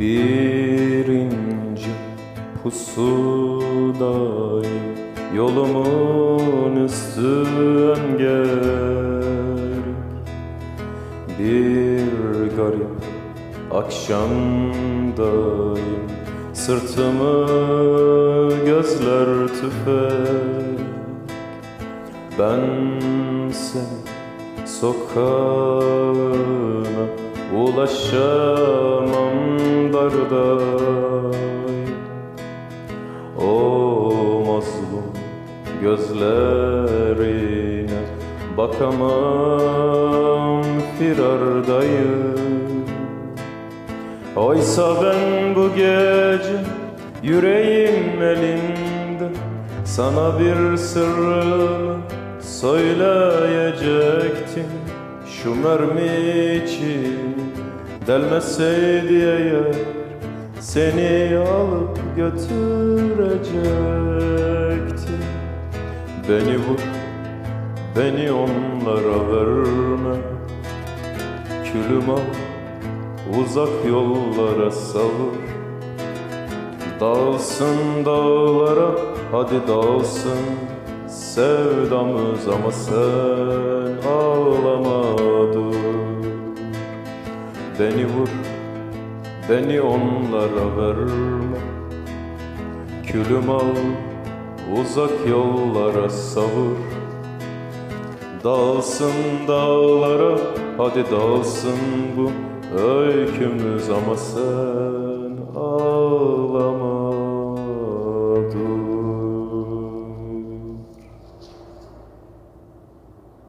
Bir ince pusudayım. Yolumun üstü engel Bir garip akşamdayım. Sırtımı gözler tüfek Ben seni sokağına ulaşamam O mazlum gözlerine bakamam firardayım Oysa ben bu gece yüreğim elinde Sana bir sırrımı söyleyecektim. Şu mermi için delmeseydi eğer Seni alıp götürecektim Beni vur, beni onlara verme. Külüm al, uzak yollara savur. Dağılsın dağlara, hadi dağılsın. Sevdamız ama sen ağlama dur. Beni vur, beni onlara verme. Külüm al, uzak yollara savur. Dağılsın dağlara, hadi dağılsın bu öykümüz ama sen